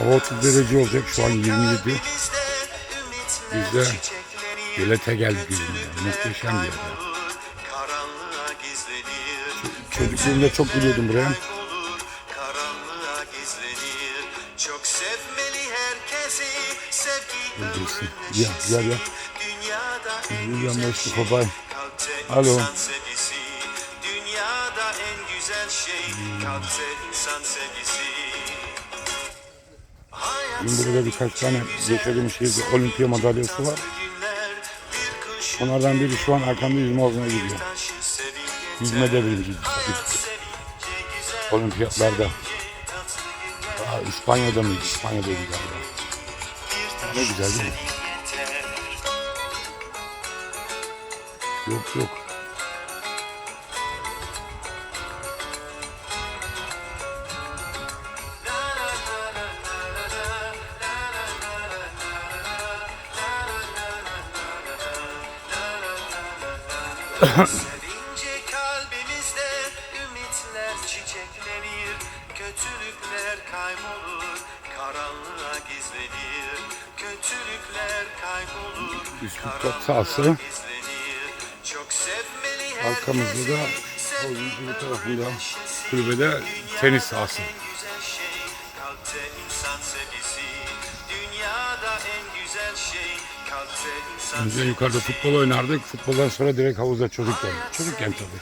Hava 30 derece olacak. Şu an 27. Biz de Gölet'e geldik. Muhteşem bir yer. ya. Çocukluğumda çok gülüyordum buraya. Çok sevmeli herkesi, sevgi Ya, gel, gel. Dünyada Mustafa Bay. Alo. Dünyada en güzel şey, kalpte insan sevgisi. Şimdi burada birkaç tane yaşadığım şehirde olimpiya madalyası var. Onlardan biri şu an arkamda yüzme havuzuna gidiyor. Yüzme de birinci. Olimpiyatlarda. Aa, İspanya'da mıydı? İspanya'daydı galiba. Ne güzel değil mi? Yok yok. Sevince kalbimizde ümitler çiçeklenir Kötülükler kaybolur karanlığa gizlenir Kötülükler kaybolur Üsküp karanlığa sahası. gizlenir Çok sevmeli Arkamızda da bir tarafında kulübede tenis sahası. Biz de yukarıda futbol oynardık. Futboldan sonra direkt havuza çocukken. Çocukken tabii.